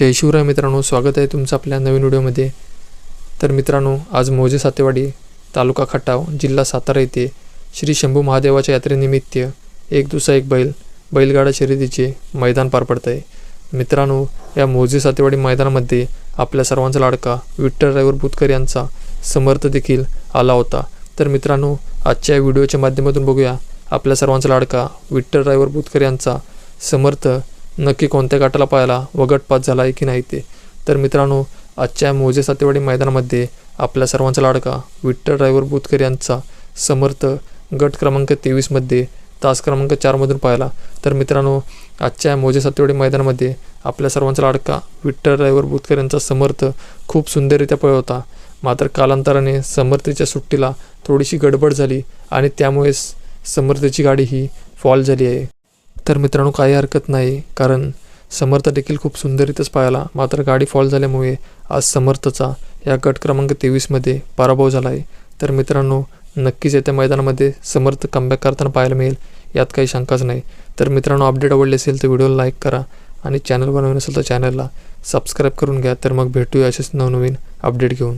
जय शिवराय मित्रांनो स्वागत आहे तुमचं आपल्या नवीन व्हिडिओमध्ये. तर मित्रांनो आज मोजे सातेवाडी तालुका खटाव जिल्हा सातारा येथे श्री शंभू महादेवाच्या यात्रेनिमित्त एक दुसरा एक बैल बैलगाडा शर्यतीचे मैदान पार पडत आहे मित्रांनो या मोजे सातेवाडी मैदानामध्ये आपल्या सर्वांचा लाडका विठ्ठल रायवर बुतकर यांचा समर्थ देखील आला होता. तर मित्रांनो आजच्या या व्हिडिओच्या माध्यमातून बघूया आपल्या सर्वांचा लाडका विठ्ठल रायवर बुतकर यांचा समर्थ नक्की कोणत्या गटाला पाहायला व गटपात झाला आहे की नाही ते? तर मित्रांनो आजच्या मोजे सातेवाडी मैदानामध्ये आपल्या सर्वांचा लाडका विठ्ठल ड्रायव्हर बुतकर यांचा समर्थ गट क्रमांक तेवीसमध्ये तास क्रमांक चारमधून पाहिला. तर मित्रांनो आजच्या मोजे सातेवाडी मैदानामध्ये आपल्या सर्वांचा लाडका विठ्ठल ड्रायव्हर बुतकर यांचा समर्थ खूप सुंदररित्या पळ होता. मात्र कालांतराने समर्थेच्या सुट्टीला थोडीशी गडबड झाली आणि त्यामुळेच समर्थेची गाडी ही फॉल झाली आहे. तर मित्रांनो काही हरकत नाही कारण समर्थ देखील खूप सुंदरीतच पाहायला मात्र गाडी फॉल झाल्यामुळे आज समर्थचा या गट क्रमांक तेवीसमध्ये पराभव झाला आहे तर मित्रांनो नक्कीच येत्या मैदानामध्ये समर्थ कमबॅक करताना पाहायला मिळेल यात काही शंकाच नाही. तर मित्रांनो अपडेट आवडले असेल तर व्हिडिओला लाईक करा आणि चॅनल बनवून असेल तर चॅनलला सबस्क्राईब करून घ्या. तर मग भेटूया असेच नवनवीन अपडेट घेऊन.